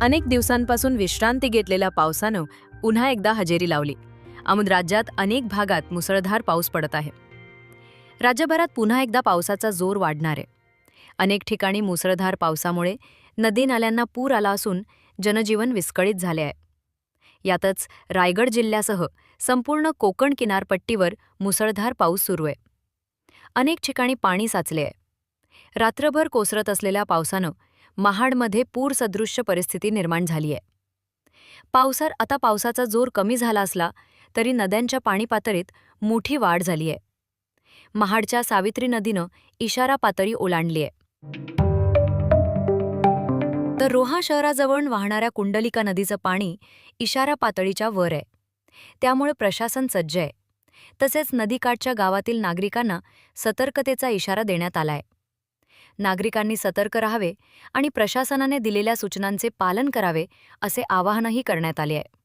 अनेक दिवसांपासून विश्रांती घेतलेल्या पावसानं पुन्हा एकदा हजेरी लावली. अमुद राज्यात अनेक भागात मुसळधार पाऊस पडत आहे. राज्यभरात पुन्हा एकदा पावसाचा जोर वाढणार आहे. अनेक ठिकाणी मुसळधार पावसामुळे नदी नाल्यांना पूर आला असून जनजीवन विस्कळीत झाले आहे. यातच रायगड जिल्ह्यासह संपूर्ण कोकण किनारपट्टीवर मुसळधार पाऊस सुरू आहे. अनेक ठिकाणी पाणी साचले आहे. रात्रभर कोसरत असलेल्या पावसानं महाडमध्ये पूरसदृश्य परिस्थिती निर्माण झाली आहे पावसात आता पावसाचा जोर कमी झाला असला तरी नद्यांच्या पाणी पातळीत मोठी वाढ झाली आहे महाडच्या सावित्री नदीनं इशारा पातळी ओलांडली आहे तर रोहा शहराजवळ वाहणाऱ्या कुंडलिका नदीचं पाणी इशारा पातळीच्या वर आहे. त्यामुळे प्रशासन सज्ज आहे. तसेच नदीकाठच्या गावातील नागरिकांना सतर्कतेचा इशारा देण्यात आलाय. नागरिकांनी सतर्क राहावे आणि प्रशासनाने दिलेल्या सूचनांचे पालन करावे असे आवाहनही करण्यात आले आहे.